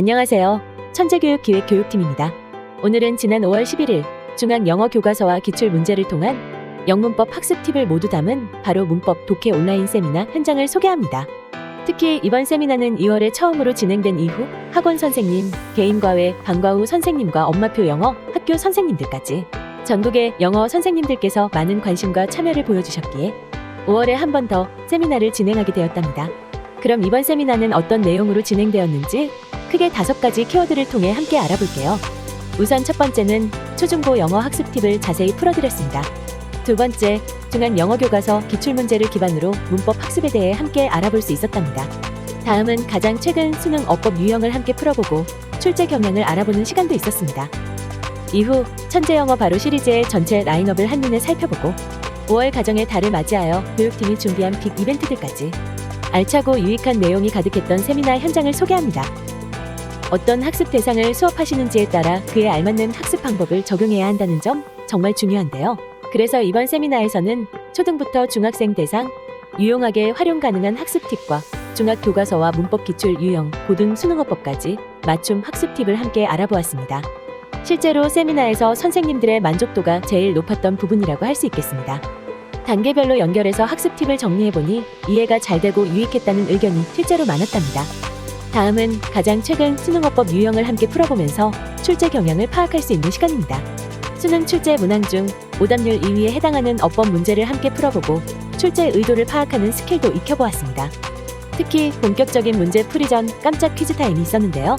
안녕하세요. 천재교육 기획 교육팀입니다. 오늘은 지난 5월 11일 중앙 영어 교과서와 기출 문제를 통한 영문법 학습 팁을 모두 담은 바로 문법 독해 온라인 세미나 현장을 소개합니다. 특히 이번 세미나는 2월에 처음으로 진행된 이후 학원 선생님, 개인과외, 방과 후 선생님과 엄마표 영어 학교 선생님들까지 전국의 영어 선생님들께서 많은 관심과 참여를 보여주셨기에 5월에 한 번 더 세미나를 진행하게 되었답니다. 그럼 이번 세미나는 어떤 내용으로 진행되었는지 크게 다섯 가지 키워드를 통해 함께 알아볼게요. 우선 첫 번째는 초중고 영어 학습 팁을 자세히 풀어드렸습니다. 두 번째, 중앙 영어 교과서 기출 문제를 기반으로 문법 학습에 대해 함께 알아볼 수 있었답니다. 다음은 가장 최근 수능 어법 유형을 함께 풀어보고 출제 경향을 알아보는 시간도 있었습니다. 이후 천재 영어 바로 시리즈의 전체 라인업을 한눈에 살펴보고 5월 가정의 달을 맞이하여 교육팀이 준비한 빅 이벤트들까지 알차고 유익한 내용이 가득했던 세미나 현장을 소개합니다. 어떤 학습 대상을 수업하시는지에 따라 그에 알맞는 학습 방법을 적용해야 한다는 점 정말 중요한데요. 그래서 이번 세미나에서는 초등부터 중학생 대상, 유용하게 활용 가능한 학습 팁과 중학 교과서와 문법 기출 유형, 고등 수능어법까지 맞춤 학습 팁을 함께 알아보았습니다. 실제로 세미나에서 선생님들의 만족도가 제일 높았던 부분이라고 할 수 있겠습니다. 단계별로 연결해서 학습 팁을 정리해보니 이해가 잘 되고 유익했다는 의견이 실제로 많았답니다. 다음은 가장 최근 수능어법 유형을 함께 풀어보면서 출제 경향을 파악할 수 있는 시간입니다. 수능 출제 문항 중 오답률 2위에 해당하는 어법 문제를 함께 풀어보고 출제 의도를 파악하는 스킬도 익혀보았습니다. 특히 본격적인 문제 풀이 전 깜짝 퀴즈 타임이 있었는데요.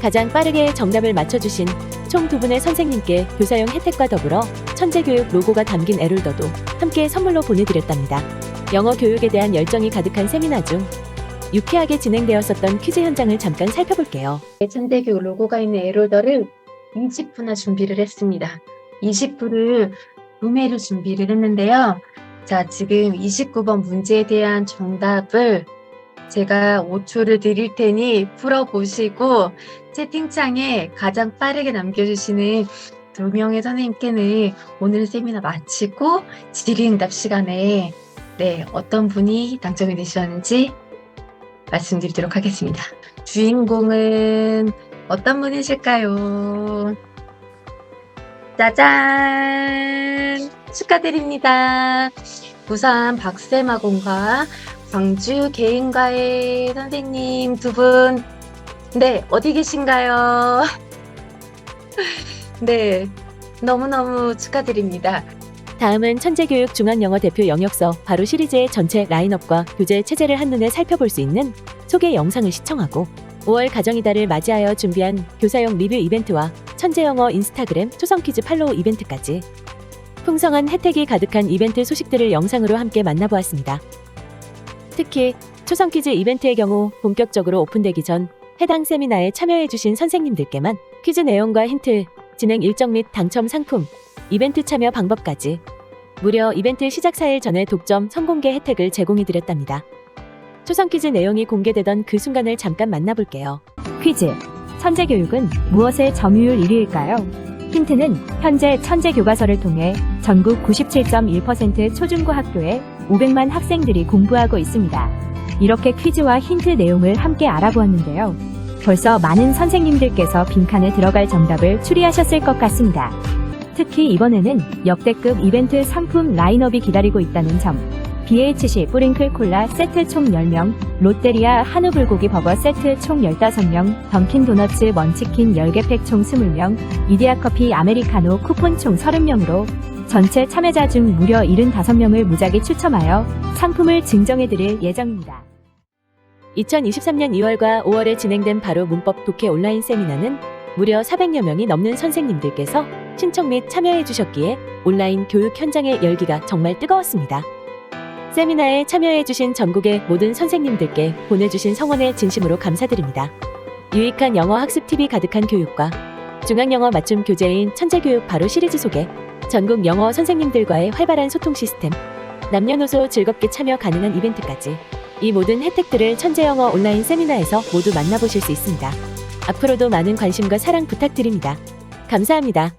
가장 빠르게 정답을 맞춰주신 총 두 분의 선생님께 교사용 혜택과 더불어 천재교육 로고가 담긴 에롤더도 함께 선물로 보내드렸답니다. 영어 교육에 대한 열정이 가득한 세미나 중 유쾌하게 진행되었었던 퀴즈 현장을 잠깐 살펴볼게요. 천대교육 로고가 있는 에롤더를 20부나 준비를 했습니다. 20부를 구매를 준비를 했는데요. 자, 지금 29번 문제에 대한 정답을 제가 5초를 드릴 테니 풀어보시고 채팅창에 가장 빠르게 남겨주시는 두 명의 선생님께는 오늘 세미나 마치고 질의응답 시간에 네, 어떤 분이 당첨이 되셨는지 말씀드리도록 하겠습니다. 주인공은 어떤 분이실까요? 짜잔! 축하드립니다. 부산 박세마공과 광주 개인과의 선생님 두 분. 네, 어디 계신가요? 네, 너무너무 축하드립니다. 다음은 천재교육 중앙영어 대표 영역서 바로 시리즈의 전체 라인업과 교재 체제를 한눈에 살펴볼 수 있는 소개 영상을 시청하고 5월 가정이달을 맞이하여 준비한 교사용 리뷰 이벤트와 천재영어 인스타그램 초성 퀴즈 팔로우 이벤트까지 풍성한 혜택이 가득한 이벤트 소식들을 영상으로 함께 만나보았습니다. 특히 초성 퀴즈 이벤트의 경우 본격적으로 오픈되기 전 해당 세미나에 참여해주신 선생님들께만 퀴즈 내용과 힌트, 진행 일정 및 당첨 상품, 이벤트 참여 방법까지 무려 이벤트 시작 4일 전에 독점 선공개 혜택을 제공해드렸답니다. 초성 퀴즈 내용이 공개되던 그 순간을 잠깐 만나볼게요. 퀴즈. 천재 교육은 무엇의 점유율 1위일까요? 힌트는 현재 천재 교과서를 통해 전국 97.1% 초중고 학교에 500만 학생들이 공부하고 있습니다. 이렇게 퀴즈와 힌트 내용을 함께 알아보았는데요. 벌써 많은 선생님들께서 빈칸에 들어갈 정답을 추리하셨을 것 같습니다. 특히 이번에는 역대급 이벤트 상품 라인업이 기다리고 있다는 점. BHC 뿌링클 콜라 세트 총 10명, 롯데리아 한우 불고기 버거 세트 총 15명, 던킨 도너츠 먼치킨 10개 팩 총 20명, 이디야 커피 아메리카노 쿠폰 총 30명으로 전체 참여자 중 무려 75명을 무작위 추첨하여 상품을 증정해드릴 예정입니다. 2023년 2월과 5월에 진행된 바로 문법 독해 온라인 세미나는 무려 400여 명이 넘는 선생님들께서 신청 및 참여해 주셨기에 온라인 교육 현장의 열기가 정말 뜨거웠습니다. 세미나에 참여해 주신 전국의 모든 선생님들께 보내주신 성원에 진심으로 감사드립니다. 유익한 영어 학습 팁이 가득한 교육과 중앙영어 맞춤 교재인 천재교육 바로 시리즈 소개, 전국 영어 선생님들과의 활발한 소통 시스템, 남녀노소 즐겁게 참여 가능한 이벤트까지 이 모든 혜택들을 천재영어 온라인 세미나에서 모두 만나보실 수 있습니다. 앞으로도 많은 관심과 사랑 부탁드립니다. 감사합니다.